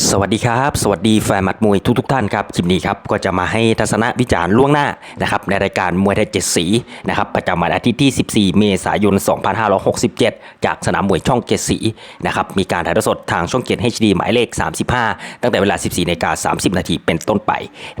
สวัสดีครับ สวัสดีแฟนมัดมวยทุกทท่านครับคลิปนี้ครับก็จะมาให้ทัศนวิจารณ์ล่วงหน้านะครับในรายการมวยไทยเจ็ดสีนะครับประจำวันอาทิตย์ที่ 14 เมษายน 2567 จากสนามมวยช่องเจ็ดสีนะครับมีการถ่ายทอดสดทางช่องเจ็ด HD หมายเลข 35 ตั้งแต่เวลา 14นาฬิกา30 นาทีเป็นต้นไป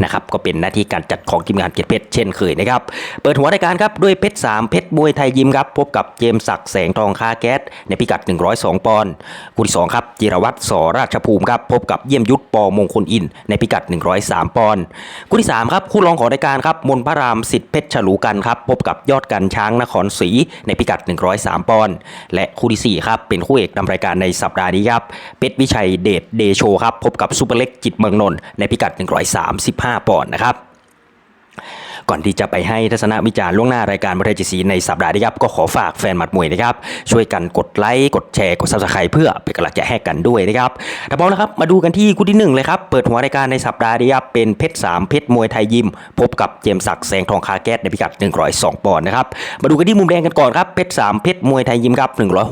นะครับก็เป็นหน้าที่การจัดของทีมงานเกียรติเพชรเช่นเคยนะครับเปิดหัวรายการครับด้วยเพชร3เพชรมวยไทยยิมครับพบกับเจมส์ศักดิ์แสงทองคาแก๊สในพิกัด 102 ปอนด์คู่ที่สองครับจิรวัตรสราชภูมิครับพบกับเยี่ยมยุทธปอมงคลอิน ในพิกัด 103 ปอนด์คู่ที่ 3 ครับคู่รองของรายการครับมนพระรามสิทธิ์เพชรฉลูกันครับพบกับยอดกันช้างนครศรีในพิกัด 103 ปอนด์และคู่ที่4ครับเป็นคู่เอกนำรายการในสัปดาห์นี้ครับเพชรวิชัยเดชเดโชครับพบกับซูเปอร์เล็กจิตเมืองนนท์ในพิกัด 135 ปอนด์นะครับ ก่อนที่จะไปให้ทัศนวิจารณ์ล่วงหน้ารายการบริเวณจีในสัปดาห์นี้ครับก็ขอฝากแฟนหมัดมวยนะครับช่วยกันกดไลค์กดแชร์กดซับสไครต์เพื่อเป็นกำลังใจให้กันด้วยนะครับแต่พร้อมแล้วครับมาดูกันที่คู่ที่หนึ่งเลยครับ เปิดหัวรายการในสัปดาห์นี้ครับเป็นเพชรสามเพชรมวยไทยยิม พบกับเจมส์ศักดิ์แสงทองคาแก๊สในพิกัด 102 ปอนด์นะครับมาดูกันที่มุมแดงกันก่อนครับเพชรสามเพชรมวยไทยยิมครับ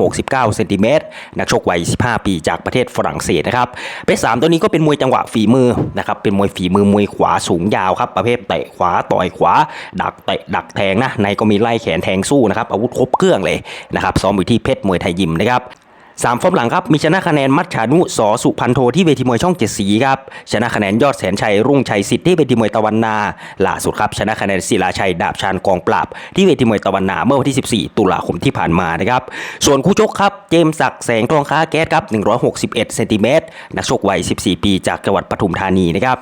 169เซนติเมตรนักชกวัย 15 ปีจากประเทศฝรั่งเศสนะครับเพชรสามตัวนี้ก็เป็นมวยจังหวะฝีมือนะครับเป็นมวยฝีมือมวยขวาสูงยาวครับประเภทเตะขวาต่อยขวา ดักเตะดักแทงนะในก็มีไล่แขนแทงสู้นะครับอาวุธครบเครื่องเลยนะครับซ้อมอยู่ที่เพชรมวยไทยยิมนะครับสามฟอร์มหลังครับมีชนะคะแนนมัดฉานุสอสุพันโทที่เวทีมวยช่องเจ็ดสีครับชนะคะแนนยอดแสนชัยรุ่งชัยสิทธิ์ที่เวทีมวยตะวันนาล่าสุดครับชนะคะแนนศิลาชัยดาบชานกองปราบ ที่เวทีมวยตะวันนาเมื่อวันที่ 14 ตุลาคมที่ผ่านมานะครับส่วนคู่ชกครับเจมส์ศักดิ์แสงทองค้าแก๊สครับ161เซนติเมตรนักชกวัย 14 ปีจากจังหวัดปทุมธานีนะครับ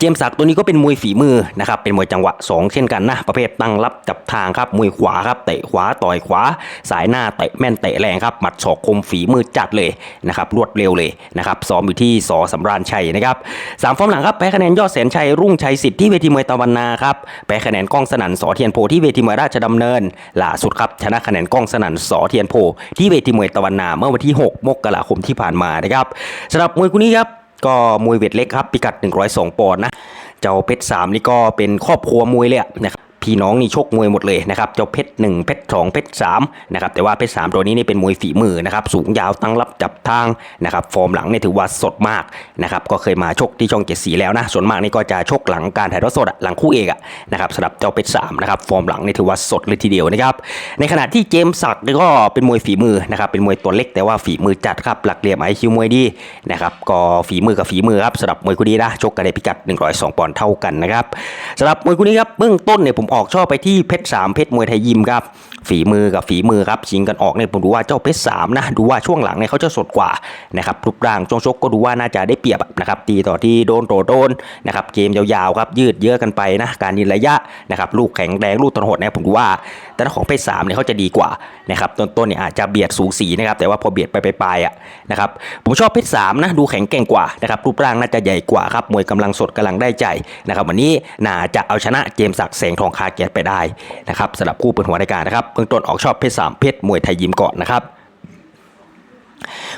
เจมส์ศักตัวนี้ก็เป็นมวยฝีมือนะครับเป็นมวยจังหวะ 2 เช่นกันนะ ประเภทตั้งรับจับทางครับมวยขวาครับเตะขวาต่อยขวา สายหน้าเตะแม่นเตะแรงครับหมัดศอกคมฝีมือจัดเลยนะครับรวดเร็วเลยนะครับซ้อมอยู่ที่สอสำราญชัยนะครับสามฟอร์มหลังครับแพ้คะแนนยอดแสนชัยรุ่งชัยสิทธิ์ที่เวทีมวยตะวันนาครับแพ้คะแนนก้องสนั่นสอเทียนโพที่เวทีมวยราชดำเนินล่าสุดครับชนะคะแนนก้องสนั่นสอเทียนโพที่เวทีมวยตะวันนาเมื่อวันที่ 6 มกราคมที่ผ่านมานะครับสำหรับมวยคู่นี้ครับ ก็มวยเวทเล็กครับพิกัด 102ปอนด์นะ เจ้าเพชรสามนี่ก็เป็นครอบครัวมวยเลยนะครับ พี่น้องนี่ชกมวยหมดเลยนะครับเจ้าเพชรหนึ่งเพชรสองเพชรสามนะครับแต่ว่าเพชรสามตัวนี้นี่เป็นมวยฝีมือนะครับสูงยาวตั้งรับจับทางนะครับฟอร์มหลังเนี่ยถือว่าสดมากนะครับก็เคยมาชกที่ช่องเจ็ดสีแล้วนะส่วนมากนี่ก็จะชกหลังการถ่ายทอดสดหลังคู่เอกอะนะครับสำหรับเจ้าเพชรสามนะครับฟอร์มหลังนี่ถือว่าสดเลยทีเดียวนะครับในขณะที่เจมส์ศักดิ์ก็เป็นมวยฝีมือนะครับเป็นมวยตัวเล็กแต่ว่าฝีมือจัดครับหลักเหลี่ยมไอคิวมวยดีนะครับก็ฝีมือกับฝีมือครับสำหรับมวยคู่นี้นะชกกันในพิกัด 102 ปอนด์เท่ากันนะครับสำหรับมวยคู่นี้ครับเบื้องต้นเนี่ยผมออกชอบไปที่เพชรสามเพชรมวยไทยยิมครับฝีมือกับฝีมือครับชิงกันออกเนี่ยผมดูว่าเจ้าเพชรสามนะดูว่าช่วงหลังเนี่ยเขาจะสดกว่านะครับรูปร่างช่วงชกก็ดูว่าน่าจะได้เปรียบนะครับตีต่อที่โดนโตโดนนะครับเกมยาวๆครับยืดเยอะกันไปนะการยืนระยะนะครับลูกแข็งแรงลูกตนหดเนี่ยผมดูว่า แต่ของเพชรสามเนี่ยเขาจะดีกว่านะครับต้นๆเนี่ยอาจจะเบียดสูสีนะครับแต่ว่าพอเบียดไปปลายๆอะนะครับผมชอบเพชรสามนะดูแข็งแกร่งกว่านะครับรูปร่างน่าจะใหญ่กว่าครับมวยกำลังสดกำลังได้ใจนะครับวันนี้น่าจะเอาชนะเจมส์ศักดิ์แสงทองคาเกียรติไปได้นะครับสำหรับคู่เปิดหัวรายการนะครับเบื้องต้นออกชอบเพชรสามเพชรมวยไทยยิมก่อนนะครับ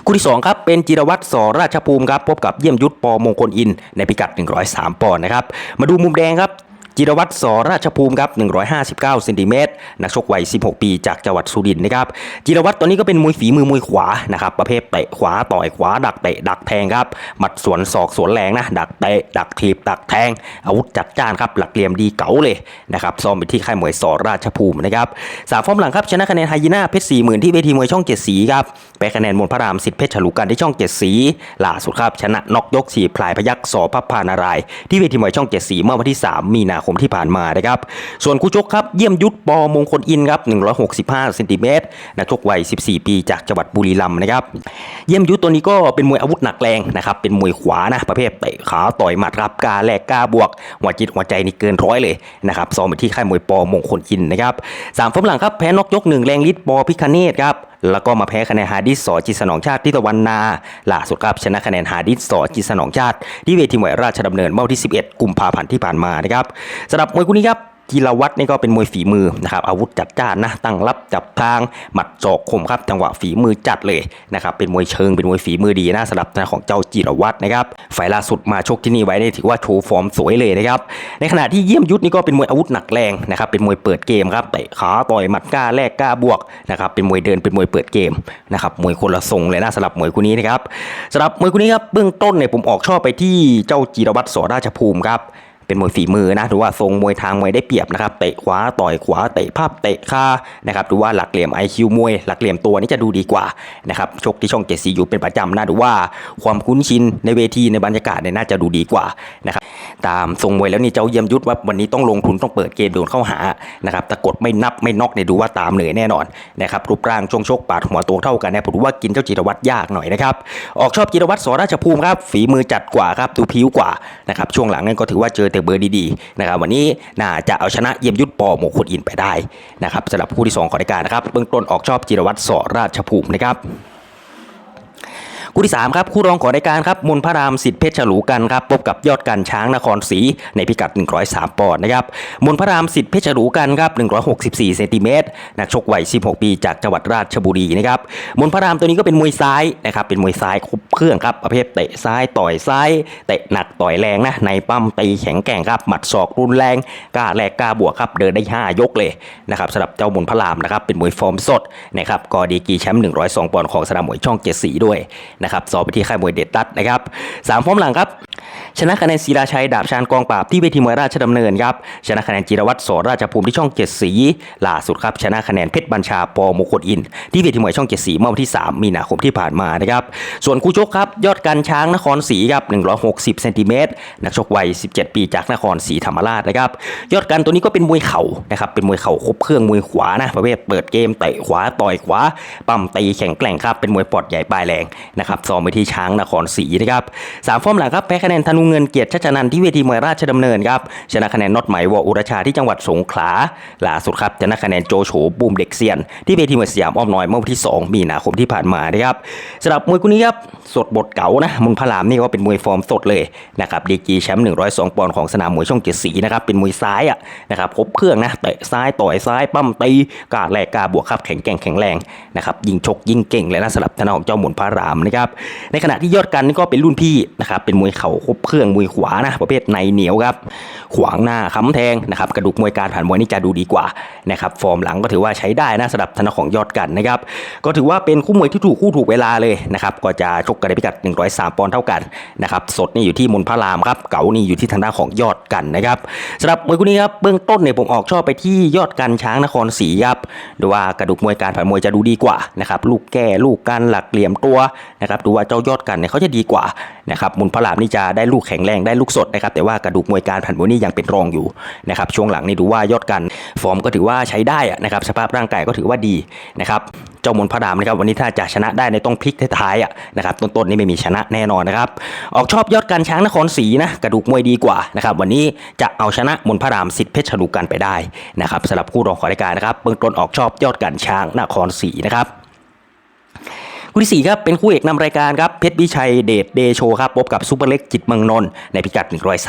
คู่ที่2ครับเป็นจิรวัตรสราชภูมิครับพบกับเยี่ยมยุทธปอมงคลอินในพิกัด 103 ปอนด์นะครับมาดูมุมแดงครับ จิรวัตรสราชภูมิครับ 159เซนติเมตรนักชกวัย 16 ปีจากจังหวัดสุรินทร์นะครับ จิรวัตรตอนนี้ก็เป็นมวยฝีมือมวยขวานะครับประเภทเตะขวาต่อยขวา ดักเตะดักแทงครับ หมัดสวนศอกสวนแรงนะ ดักเตะดักถีบดักแทง อาวุธจัดจ้านครับ หลักเหลี่ยมดีเก๋าเลยนะครับซ้อมไปที่ค่ายมวยสราชภูมินะครับสามฟอร์มหลังครับชนะคะแนนไฮยีน่าเพชรสี่หมื่นที่เวทีมวยช่องเจ็ดสีครับแพ้คะแนนมนพระรามสิทธิ์เพชรฉลูกันที่ช่องเจ็ดสีล่าสุดครับชนะน็อกยกสี่พลายพยักสอพับพานารายที่เวทีมวยช่องเจ็ดสีเมื่อวันที่ 3 มีนาคมที่ผ่านมานะครับ ส่วนคู่ชกครับเยี่ยมยุทธปอมงคลอินครับ165เซนติเมตรนักชกวัย 14 ปีจากจังหวัดบุรีรัมย์นะครับ เยี่ยมยุทธตัวนี้ก็เป็นมวยอาวุธหนักแรงนะครับ เป็นมวยขวานะประเภทเตะขาต่อยหมัดครับกาแลกกาบวกหัวจิตหัวใจนี่เกินร้อยเลยนะครับซ้อมไปที่ค่ายมวยปอมงคลอินนะครับสามฟอร์มหลังครับแพ้นอกยกหนึ่งแรงฤทธิ์ปอพิคเนตครับ แล้วก็มาแพ้คะแนนฮาดิสสอจิสนองชาติที่ตะวันนาล่าสุดครับชนะคะแนนฮาดิสสอจิสนองชาติที่เวทีมวยราชดำเนินเมื่อวันที่ 11 กุมภาพันธ์ที่ผ่านมานะครับสำหรับมวยคู่นี้ครับ จิรวัตรนี่ก็เป็นมวยฝีมือนะครับอาวุธจัดจ้านนะตั้งรับจับทางหมัดศอกคมครับจังหวะฝีมือจัดเลยนะครับเป็นมวยเชิงเป็นมวยฝีมือดีนะสำหรับทางของเจ้าจิรวัตรนะครับไฟล์ล่าสุดมาชกที่นี่ไว้นี่ถือว่าโชว์ฟอร์มสวยเลยนะครับในขณะที่เยี่ยมยุทธนี่ก็เป็นมวยอาวุธหนักแรงนะครับเป็นมวยเปิดเกมครับเตะขาต่อยหมัดกล้าแลกกล้าบวกนะครับเป็นมวยเดินเป็นมวยเปิดเกมนะครับมวยคนละทรงเลยนะสำหรับมวยคู่นี้นะครับสำหรับมวยคู่นี้ครับเบื้องต้นเนี่ยผมออกชอบไปที่เจ้าจิรวัตรสอราชภูมิครับ เป็นมวยฝีมือนะหรือว่าทรงมวยทางมวยได้เปรียบนะครับเตะขวาต่อยขวาเตะภาพเตะคานะครับดูว่าหลักเหลี่ยม IQ มวย หลักเหลี่ยมตัวนี่จะดูดีกว่านะครับชกที่ช่องเจ็ดสีอยู่เป็นประจำนะดูว่าความคุ้นชินในเวทีในบรรยากาศเนี่ยน่าจะดูดีกว่านะครับ ตามทรงมวยแล้วนี่เจ้าเยี่ยมยุทธว่าวันนี้ต้องลงทุนต้องเปิดเกมโดนเข้าหานะครับแต่กดไม่นับไม่น็อกเนี่ยดูว่าตามเหนื่อยแน่นอนนะครับรูปร่างช่วงชกปาดหัวตัวเท่ากันเนี่ยผมว่ากินเจ้าจิรวัตรยากหน่อยนะครับออกชอบจิรวัตรสราชภูมิครับฝีมือจัดกว่าครับดูผิวกว่านะครับช่วงหลังนั่นก็ถือว่าเจอแต่เบอร์ดีๆนะครับวันนี้น่าจะเอาชนะเยี่ยมยุทธปอมงคลอินไปได้นะครับสำหรับคู่ที่สองของรายการนะครับเบื้องต้นออกชอบจิรวัตรสราชภูมินะครับ คู่ที่3ครับคู่รองของรายการครับมนพระรามสิทธิเพชรฉลูกันครับพบกับยอดกันช้างนครศรีในพิกัด 103 ปอนด์นะครับมนพระรามสิทธิเพชรฉลูกันครับ164เซนติเมตรนักชกวัย 16 ปี จากจังหวัดราชบุรีนะครับมนพระรามตัวนี้ก็เป็นมวยซ้ายนะครับเป็นมวยซ้ายครบเครื่องครับประเภทเตะซ้ายต่อยซ้ายเตะหนักต่อยแรงนะในปั้มตีแข็งแกร่งครับหมัดศอกรุนแรงกล้าแลกกล้าบวกครับเดินได้ 5 ยกเลยนะครับสำหรับเจ้ามนพระรามนะครับเป็นมวยฟอร์มสดนะครับก็ดีกีแชมป์102 ปอนด์ของสนามมวยช่องเจ็ดสีด้วยนะครับสอบไปที่ค่ายมวยเด็ดดัดนะครับสามฟอร์มหลังครับชนะคะแนนศิลาชัยดาบชานกองปราบที่เวทีมวยราชดำเนินครับชนะคะแนนจิรวัตรสอราชภูมิที่ช่องเจ็ดสีล่าสุดครับชนะคะแนนเพชรบัญชาปอมงคลอิน ที่เวทีมวยช่องเจ็ดสีเมื่อวันที่ 3 มีนาคมที่ผ่านมานะครับส่วนคู่ชกครับยอดกันช้างนครศรีครับ160เซนติเมตรนักชกวัย 17 ปีจากนครศรีธรรมราชนะครับยอดกันตัวนี้ก็เป็นมวยเข่านะครับเป็นมวยเข่าครบเครื่องมวยขวานะประเภทเปิดเกมเตะขวาต่อยขวาปั้มตีแข็งแกร่งครับเป็นมวยปอดใหญ่ปลายแรงนะครับขับซ้อมไปที่ช้างนครศรีนะครับสามฟอร์มหลังครับแพ้คะแนนธนูเงินเกียรติชัชนันที่เวทีมวยราชดำเนินครับชนะคะแนนน็อตไหมวออุรชาที่จังหวัดสงขลาล่าสุดครับชนะคะแนนโจโฉบูมเด็กเซียน ที่เวทีมวยสยามอ้อมน้อยเมื่อวันที่ 2 มีนาคมที่ผ่านมานะครับสำหรับมวยคู่นี้ครับสดบทเก่านะมุนพระรามนี่ก็เป็นมวยฟอร์มสดเลยนะครับดีกีแชมป์102ปอนด์ของสนามมวยช่องเจ็ดสีนะครับเป็นมวยซ้ายอะนะครับครบเครื่องนะเตะซ้ายต่อยซ้ายปั้มตีกาแลกกาบวกครับแข็งแกร่งแข็งแรงนะครับยิงชกยิงเก่งเลยนะสำหรับทางด้านของเจ้าหมุนพระรามนะครับในขณะที่ยอดกันนี่ก็เป็นรุ่นพี่นะครับเป็นมวยเข่าครบเครื่องมวยขวานะประเภทในเหนียวครับขวางหน้าค้ำแทงนะครับกระดูกมวยการผ่านมวยนี่จะดูดีกว่านะครับฟอร์มหลังก็ถือว่าใช้ได้นะสำหรับทางด้านของยอดกันนะครับก็ถือว่าเป็นคู่มวยที่ถูกคู่ถูกเวลาเลยนะครับก็จะชกกันในพิกัด 103 ปอนด์เท่ากันนะครับสดนี่อยู่ที่มนพระรามครับเก๋านี่อยู่ที่ทางด้านของยอดกันนะครับสำหรับมวยคู่นี้ครับเบื้องต้นเนี่ยผมออกชอบไปที่ยอดกันช้างนครศรีครับดูว่ากระดูกมวยการผ่านมวยจะดูดีกว่านะครับลูกแก้ลูกกันหลักเหลี่ยมตัวนะครับดูว่าเจ้ายอดกันเนี่ยเขาจะดีกว่านะครับมนพระรามนี่จะได้ลูกแข็งแรงได้ลูกสดนะครับแต่ว่ากระดูกมวยการผ่านมวยนี่ยังเป็นรองอยู่นะครับช่วงหลังนี่ดูว่ายอดกัน ฟอร์มก็ถือว่าใช้ได้อะนะครับสภาพร่างกายก็ถือว่าดีนะครับเจ้ามนพระรามนะครับวันนี้ถ้าจะชนะได้ในต้องพลิกท้ายอะนะครับต้นๆนี่ไม่มีชนะแน่นอนนะครับออกชอบยอดกันช้างนครศรีนะกระดูกมวยดีกว่านะครับวันนี้จะเอาชนะมนพระรามสิทธิเพชรฉลูกันไปได้นะครับสำหรับคู่รองของรายการนะครับเบื้องต้นออกชอบยอดกันช้างนครศรีนะครับ คู่ที่ 4 ครับ เป็นคู่เอกนำรายการครับ เพชรวิชัยเดชเดโชครับ พบกับซูเปอร์เล็กจิตมืองนนท์ในพิกัด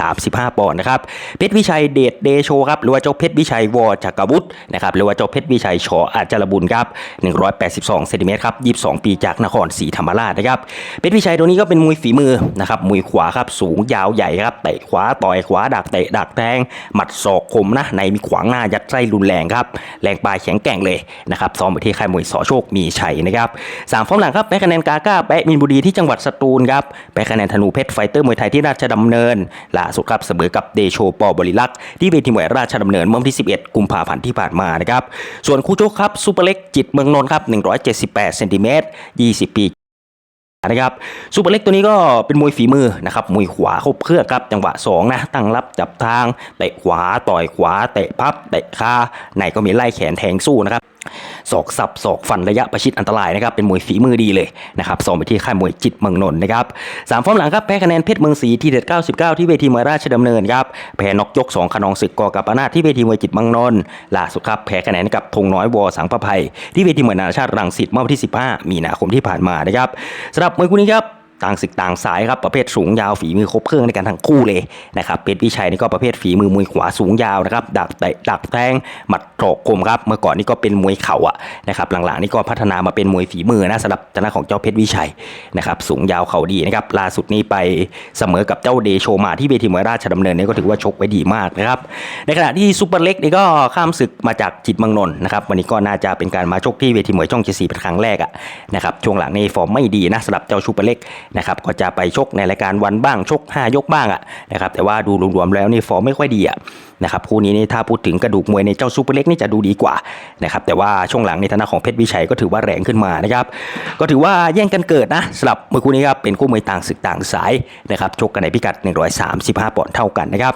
135 ปอนด์นะครับ เพชรวิชัยเดชเดโชครับ หรือว่าเจ้าเพชรวิชัยวอจักรวุฒินะครับ หรือว่าเจ้าเพชรวิชัยชออาจารบุญครับ 182เซนติเมตรครับ 22 ปีจากนครศรีธรรมราชนะครับ เพชรวิชัยตัวนี้ก็เป็นมวยฝีมือนะครับ มวยขวาครับ สูงยาวใหญ่ครับ เตะขวาต่อยขวาดักเตะดักแทง หมัดศอกคมนะ ในมีขวางหน้ายัดไส้รุนแรงครับ แรงปลายแข็งแกร่งเลยนะครับ ซ้อมไปที่ค่ายมวยสอโชคมีชัยนะครับสามฟอร์มหลังครับแพ้คะแนนกาก้าแปะมินบุรีที่จังหวัดสตูลครับแพ้คะแนนธนูเพชรไฟเตอร์มวยไทยที่ราชดำเนินล่าสุดครับเสมอกับเดโชปอบริลักษ์ที่เวทีมวยราชดำเนินเมื่อวันที่ 11 กุมภาพันธ์ที่ผ่านมานะครับส่วนคู่ชกครับซูเปอร์เล็กจิตเมืองนนท์ครับ178เซนติเมตร20 ปีนะครับซูเปอร์เล็กตัวนี้ก็เป็นมวยฝีมือนะครับมวยขวาครบเครื่องครับจังหวะ2นะตั้งรับจับทางเตะขวาต่อยขวาเตะพับเตะคาไหนก็มีไล่แขนแทงสู้นะครับ ศอกสับศอกฟันระยะประชิดอันตรายนะครับเป็นมวยฝีมือดีเลยนะครับส่งไปที่ค่ายมวยจิตเมืองนนท์นะครับสามฟอร์มหลังครับแพ้คะแนนเพชรเมืองศรีที่เด็ด99 ที่เวทีมวยราชดำเนินครับแพ้นกยก2ขนองศึกกอกับอนาที่เวทีมวยจิตเมืองนนท์ล่าสุดครับแพ้คะแนนกับธงน้อยวอสังประภัยที่เวทีมวยนานาชาติรังสิตเมื่อวันที่ 15 มีนาคมที่ผ่านมานะครับสำหรับมวยคู่นี้ครับ ต่างศึกต่างสายครับประเภทสูงยาวฝีมือครบเครื่องในการทั้งคู่เลยนะครับเพชรวิชัยนี่ก็ประเภทฝีมือมวยขวาสูงยาวนะครับดักเตะดักแทงหมัดโถกคมครับเมื่อก่อนนี่ก็เป็นมวยเข่าอะนะครับหลังๆนี่ก็พัฒนามาเป็นมวยฝีมือนะสำหรับทางด้านของเจ้าเพชรวิชัยนะครับสูงยาวเข่าดีนะครับล่าสุดนี้ไปเสมอกับเจ้าเดโชมาที่เวทีมวยราชดำเนินนี่ก็ถือว่าชกไว้ดีมากนะครับในขณะที่ซูเปอร์เล็กนี่ก็ข้ามศึกมาจากจิตมืองนน์นะครับวันนี้ก็น่าจะเป็นการมาชกที่เวทีมวยช่องเจสีเป็นครั้งแรกอะนะครับช่วงหลังนี่ฟอร์มไม่ดีนะสำหรับเจ้าซูเปอร์เล็กนะครับก็จะไปชกในรายการวันบ้างชก 5 ยกบ้างอะนะครับแต่ว่าดูรวมๆแล้วนี่ฟอร์มไม่ค่อยดีอะนะครับคู่นี้นี่ถ้าพูดถึงกระดูกมวยในเจ้าซูเปอร์เล็กนี่จะดูดีกว่านะครับแต่ว่าช่วงหลังในฐานะของเพชรวิชัยก็ถือว่าแรงขึ้นมานะครับก็ถือว่าแย่งกันเกิดนะสำหรับมวยคู่นี้ครับเป็นคู่มวยต่างศึกต่างสายนะครับชกกันในพิกัด 135ปอนด์เท่ากันนะครับ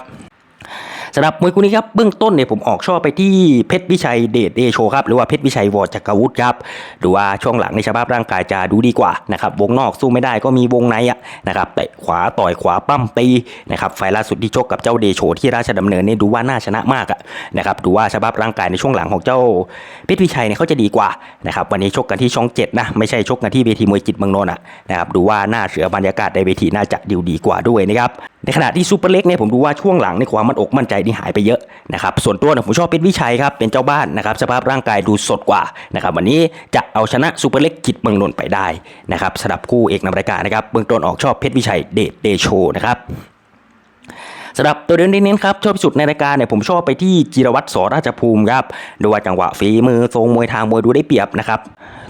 สำหรับมวยคู่นี้ครับเบื้องต้นเนี่ยผมออกชอบไปที่เพชรวิชัยเดชเดโชครับหรือว่าเพชรวิชัยวอจักรวุฒิครับดูว่าช่วงหลังในสภาพร่างกายจะดูดีกว่านะครับวงนอกสู้ไม่ได้ก็มีวงในอะนะครับเตะขวาต่อยขวาปั้มตีนะครับไฟล่าสุดที่ชกกับเจ้าเดโชที่ราชดำเนินเนี่ยดูว่าน่าชนะมากอะนะครับดูว่าสภาพร่างกายในช่วงหลังของเจ้าเพชรวิชัยเนี่ยเขาจะดีกว่านะครับวันนี้ชกกันที่ช่องเจ็ดนะไม่ใช่ชกกันที่เวทีมวยจิตเมืองนนท์อะนะครับดูว่าหน่าเสือบรรยากาศในเวทีน่าจะดีดีกว่าด้วยนะครับในขณะที่ซูเปอร์เล็กเนี่ยผมดูว่าช่วงหลังในความมั่นอกมั่นใจนี่หายไปเยอะนะครับส่วนตัวเนี่ยผมชอบเพชรวิชัยครับเป็นเจ้าบ้านนะครับสภาพร่างกายดูสดกว่านะครับวันนี้จะเอาชนะซูเปอร์เล็กจิตเมืองนนท์ไปได้นะครับสำหรับคู่เอกนำรายการนะครับเบื้องต้นออกชอบเพชรวิชัยเดชเดโชนะครับ สำหรับตัวเดินเน้นครับชอบที่สุดในรายการเนี่ยผมชอบไปที่จิรวัตรสอราชภูมิครับดูว่าจังหวะฝีมือทรงมวยทางมวยดูได้เปรียบนะครับ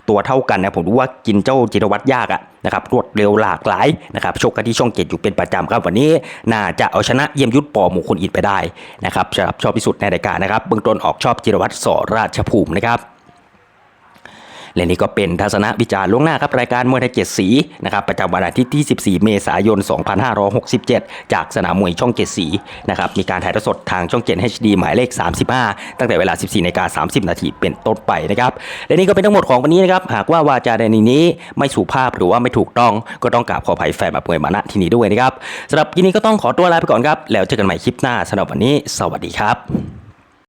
ตัวเท่ากันนะผมดูว่ากินเจ้าจิรวัตรยากอะนะครับรวดเร็วหลากหลายนะครับชกกันที่ช่องเจ็ดอยู่เป็นประจำครับวันนี้น่าจะเอาชนะเยี่ยมยุทธปอหมู่คนอินไปได้นะครับสำหรับชอบที่สุดในรายการนะครับเบื้องต้นออกชอบจิรวัตรสอราชภูมินะครับ และนี่ก็เป็นทัศนวิจารณ์ล่วงหน้าครับรายการมวยไทยเจ็ดสีนะครับประจำวันอาทิตย์ที่ 14 เมษายน 2567 จากสนามมวยช่องเจ็ดสีนะครับมีการถ่ายทอดสดทางช่องเจ็ด HD หมายเลข 35 ตั้งแต่เวลา 14นาฬิกา30 นาทีเป็นต้นไปนะครับและนี่ก็เป็นทั้งหมดของวันนี้นะครับหากว่าวาจาในนี้ไม่สุภาพหรือว่าไม่ถูกต้องก็ต้องกราบขออภัยแฟนแบบมวยมาณที่นี้ด้วยนะครับสำหรับยินนี้ก็ต้องขอตัวลาไปก่อนครับแล้วเจอกันใหม่คลิปหน้าสำหรับวันนี้ สวัสดีครับ